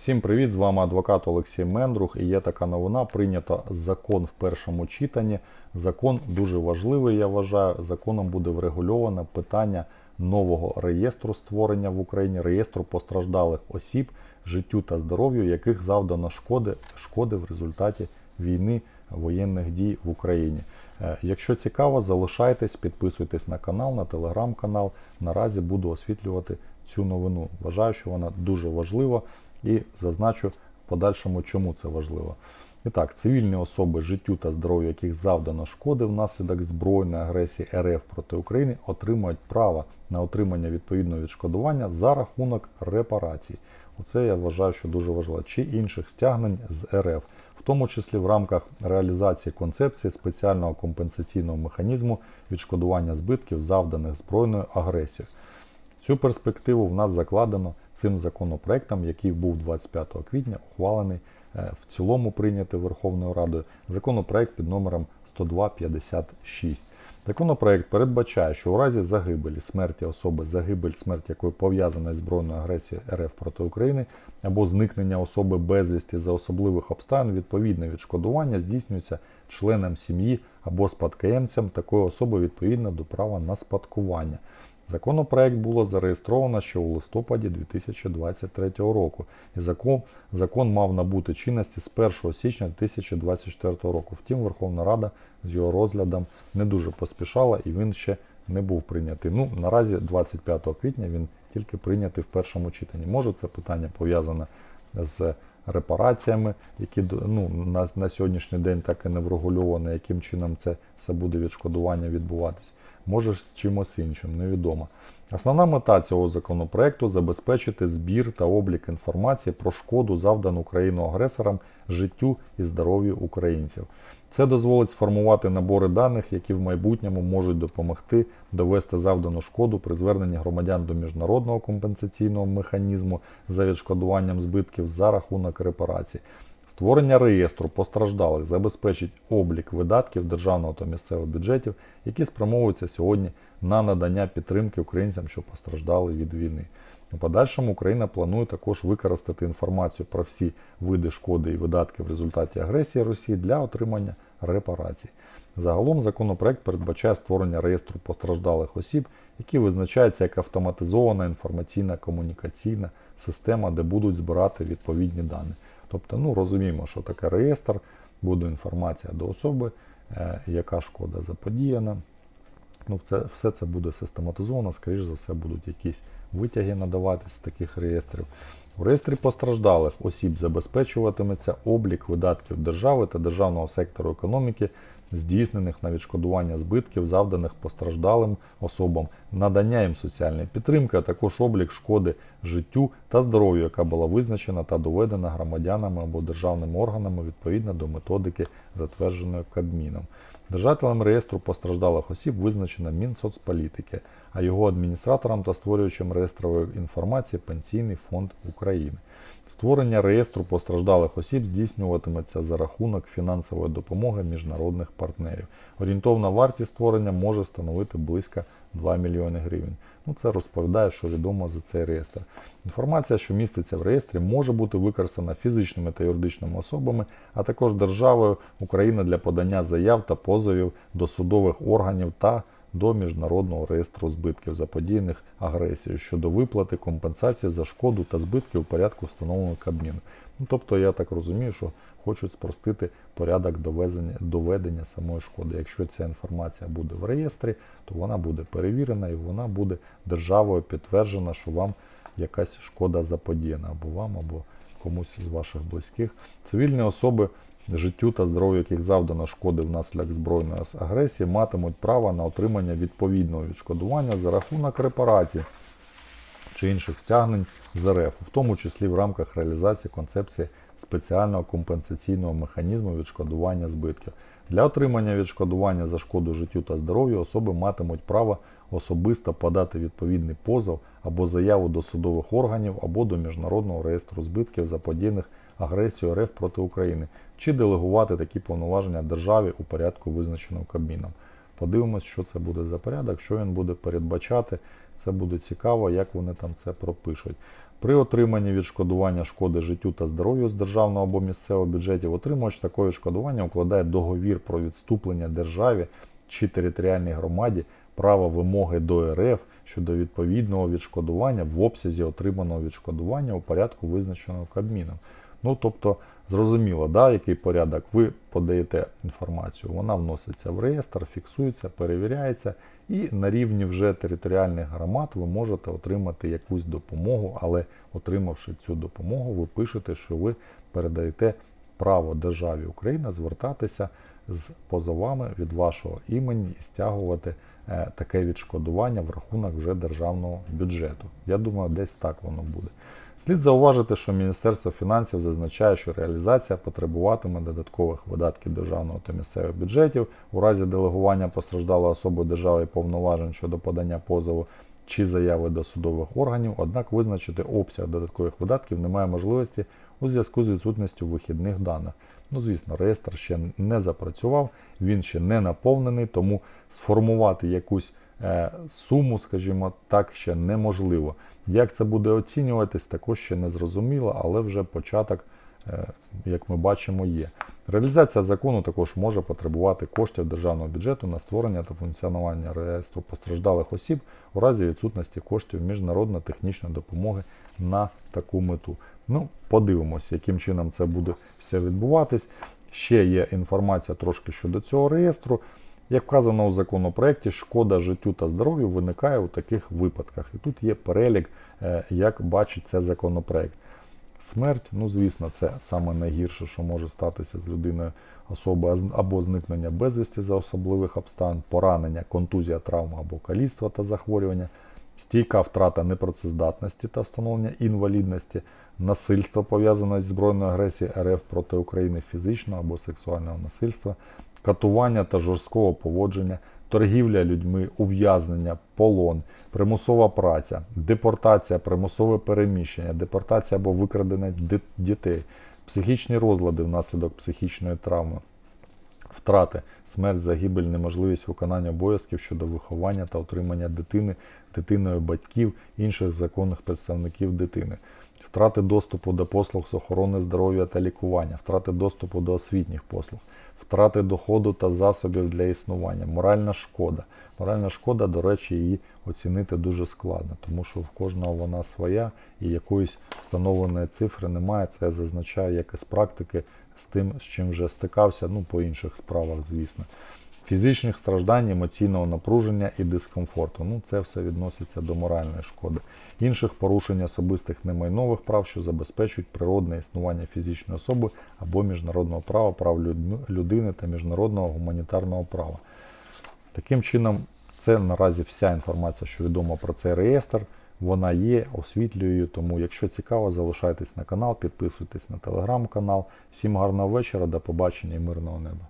Всім привіт! З вами адвокат Олексій Мендрух. І є така новина. Прийнято закон в першому читанні. Закон дуже важливий, я вважаю. Законом буде врегульовано питання нового реєстру створення в Україні, реєстру постраждалих осіб, життю та здоров'ю, яких завдано шкоди, шкоди в результаті війни воєнних дій в Україні. Е, Якщо цікаво, залишайтесь, підписуйтесь на канал, на телеграм-канал. Наразі буду освітлювати цю новину. Вважаю, що вона дуже важлива і зазначу в подальшому, чому це важливо. І так, цивільні особи, життю та здоров'ю, яких завдано шкоди внаслідок збройної агресії РФ проти України, отримують право на отримання відповідного відшкодування за рахунок репарацій. Оце я вважаю, що дуже важливо. Чи інших стягнень з РФ, в тому числі в рамках реалізації концепції спеціального компенсаційного механізму відшкодування збитків, завданих збройною агресією. Цю перспективу в нас закладено цим законопроектом, який був 25 квітня ухвалений е, в цілому прийнятий Верховною Радою. Законопроект під номером 10256. Законопроект передбачає, що у разі загибелі смерті особи, загибель смерть якої пов'язана із збройною агресією РФ проти України, або зникнення особи безвісті за особливих обставин, відповідне відшкодування здійснюється членам сім'ї або спадкоємцям такої особи відповідно до права на спадкування. Законопроект було зареєстровано ще у листопаді 2023 року, і закон, закон мав набути чинності з 1 січня 2024 року. Втім, Верховна Рада з його розглядом не дуже поспішала і він ще не був прийнятий. Ну, наразі 25 квітня він тільки прийнятий в першому читанні. Може це питання пов'язане з репараціями, які ну, на, на сьогоднішній день так і не врегульовано, яким чином це все буде відшкодування відбуватись може з чимось іншим, невідомо. Основна мета цього законопроекту забезпечити збір та облік інформації про шкоду, завдану країну агресорам, життю і здоров'ю українців. Це дозволить сформувати набори даних, які в майбутньому можуть допомогти довести завдану шкоду при зверненні громадян до міжнародного компенсаційного механізму за відшкодуванням збитків за рахунок репарацій. Створення реєстру постраждалих забезпечить облік видатків державного та місцевого бюджетів, які спрямовуються сьогодні на надання підтримки українцям, що постраждали від війни. У подальшому Україна планує також використати інформацію про всі види шкоди і видатки в результаті агресії Росії для отримання репарацій. Загалом законопроект передбачає створення реєстру постраждалих осіб, який визначається як автоматизована інформаційна комунікаційна система, де будуть збирати відповідні дані. Тобто, ну розуміємо, що таке реєстр, буде інформація до особи, е, яка шкода заподіяна. Ну, це, все це буде систематизовано, скоріш за все, будуть якісь витяги надаватися з таких реєстрів. У реєстрі постраждалих осіб забезпечуватиметься облік видатків держави та державного сектору економіки, здійснених на відшкодування збитків, завданих постраждалим особам, надання їм соціальної підтримки, а також облік шкоди життю та здоров'ю, яка була визначена та доведена громадянами або державними органами відповідно до методики, затвердженої Кабміном. Держателем реєстру постраждалих осіб визначено Мінсоцполітики, а його адміністратором та створювачем реєстрової інформації Пенсійний фонд України. Створення реєстру постраждалих осіб здійснюватиметься за рахунок фінансової допомоги міжнародних партнерів. Орієнтовна вартість створення може становити близько 2 мільйони гривень. Ну, це розповідає, що відомо за цей реєстр. Інформація, що міститься в реєстрі, може бути використана фізичними та юридичними особами, а також державою України для подання заяв та позовів до судових органів та до міжнародного реєстру збитків заподіяних агресією щодо виплати компенсації за шкоду та збитки у порядку встановленого Кабміну. Ну, тобто, я так розумію, що хочуть спростити порядок довезення, доведення самої шкоди. Якщо ця інформація буде в реєстрі, то вона буде перевірена і вона буде державою підтверджена, що вам якась шкода заподіяна або вам, або комусь з ваших близьких. Цивільні особи, життю та здоров'ю, яких завдано шкоди внаслідок збройної агресії, матимуть право на отримання відповідного відшкодування за рахунок репарацій чи інших стягнень з РФ, в тому числі в рамках реалізації концепції спеціального компенсаційного механізму відшкодування збитків. Для отримання відшкодування за шкоду життю та здоров'ю особи матимуть право особисто подати відповідний позов або заяву до судових органів або до Міжнародного реєстру збитків заподіяних агресією РФ проти України, чи делегувати такі повноваження державі у порядку, визначеному Кабміном. Подивимось, що це буде за порядок, що він буде передбачати. Це буде цікаво, як вони там це пропишуть. При отриманні відшкодування шкоди життю та здоров'ю з державного або місцевого бюджетів отримувач такого відшкодування укладає договір про відступлення державі чи територіальній громаді права вимоги до РФ щодо відповідного відшкодування в обсязі отриманого відшкодування у порядку визначеного Кабміном. Ну тобто, зрозуміло, да, який порядок ви подаєте інформацію. Вона вноситься в реєстр, фіксується, перевіряється, і на рівні вже територіальних громад ви можете отримати якусь допомогу, але отримавши цю допомогу, ви пишете, що ви передаєте право державі Україна звертатися з позовами від вашого імені і стягувати е, таке відшкодування в рахунок вже державного бюджету. Я думаю, десь так воно буде. Слід зауважити, що Міністерство фінансів зазначає, що реалізація потребуватиме додаткових видатків державного та місцевих бюджетів у разі делегування постраждалої особи держави повноважень щодо подання позову чи заяви до судових органів, однак визначити обсяг додаткових видатків немає можливості у зв'язку з відсутністю вихідних даних. Ну, звісно, реєстр ще не запрацював, він ще не наповнений, тому сформувати якусь е, суму, скажімо так, ще неможливо. Як це буде оцінюватись, також ще не зрозуміло, але вже початок, е, як ми бачимо, є. Реалізація закону також може потребувати коштів державного бюджету на створення та функціонування реєстру постраждалих осіб у разі відсутності коштів міжнародно-технічної допомоги на таку мету. Ну, подивимося, яким чином це буде все відбуватись. Ще є інформація трошки щодо цього реєстру. Як вказано у законопроекті, шкода життю та здоров'ю виникає у таких випадках. І тут є перелік, е, як бачить це законопроект. Смерть, ну звісно, це саме найгірше, що може статися з людиною особи або зникнення безвісті за особливих обставин, поранення, контузія, травма або каліцтва та захворювання, стійка втрата непрацездатності та встановлення інвалідності, насильство пов'язане зі збройною агресією РФ проти України, фізичного або сексуального насильства, катування та жорсткого поводження, торгівля людьми, ув'язнення, полон, примусова праця, депортація, примусове переміщення, депортація або викрадення дітей, психічні розлади внаслідок психічної травми, втрати, смерть, загибель, неможливість виконання обов'язків щодо виховання та утримання дитини, дитиною батьків, інших законних представників дитини. Втрати доступу до послуг з охорони здоров'я та лікування, втрати доступу до освітніх послуг, втрати доходу та засобів для існування, моральна шкода. Моральна шкода, до речі, її оцінити дуже складно, тому що в кожного вона своя і якоїсь встановленої цифри немає. Це я зазначаю як із практики з тим, з чим вже стикався, ну по інших справах, звісно. Фізичних страждань, емоційного напруження і дискомфорту. Ну, це все відноситься до моральної шкоди. Інших порушень особистих немайнових прав, що забезпечують природне існування фізичної особи або міжнародного права, прав людини та міжнародного гуманітарного права. Таким чином, це наразі вся інформація, що відома про цей реєстр. Вона є, освітлюю її, тому якщо цікаво, залишайтесь на канал, підписуйтесь на телеграм-канал. Всім гарного вечора, до побачення і мирного неба.